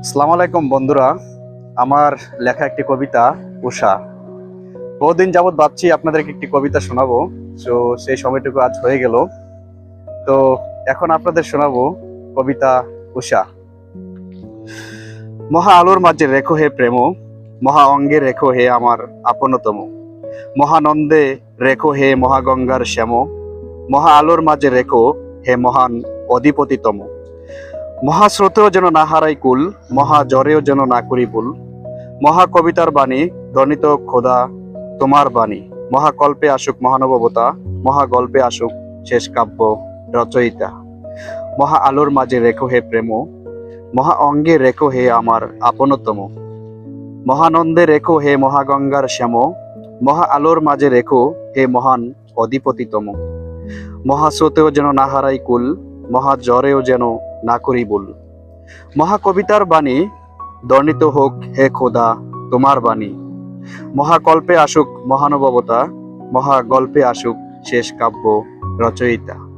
আসসালামু আলাইকুম বন্ধুরা। আমার লেখা একটি কবিতা, উষা। বহুদিন যাবৎ ভাবছি আপনাদেরকে একটি কবিতা শোনাবো। তো সেই সময়টুকু আজ হয়ে গেল। তো এখন আপনাদের শোনাবো কবিতা, উষা। মহা আলোর মাঝে রেখো হে প্রেম, মহা অঙ্গে রেখো হে আমার আপনতম। মহানন্দে রেখো হে মহাগঙ্গার শ্যাম, মহা আলোর মাঝে রেখো হে মহান অধিপতিতম। মহাস্রোতেও যেন না হারাই কুল মহা জ্বরেও যেন না করি ভুল। মহা কবিতার বাণী, ধ্বনিত খোদা তোমার বাণী। মহাকল্পে আসুক মহানববতা মহা গল্পে আসুক শেষ কাব্য রচয়িতা। মহা আলোর মাঝে রেখো হে প্রেম, মহা অঙ্গে রেখো হে আমার আপনতম। মহানন্দে রেখো হে মহাগঙ্গার শ্যাম, মহা আলোর মাঝে রেখো হে মহান অধিপতিতম। মহাস্রোতেও যেন না হারাই কুল মহা জ্বরেও যেন না করেই বল মহাকবিতার বাণী দর্ণিত হোক হে খোদা, তোমার বাণী। মহাকল্পে আসুক মহানুভবতা, মহাগল্পে আসুক শেষ কাব্য রচয়িতা।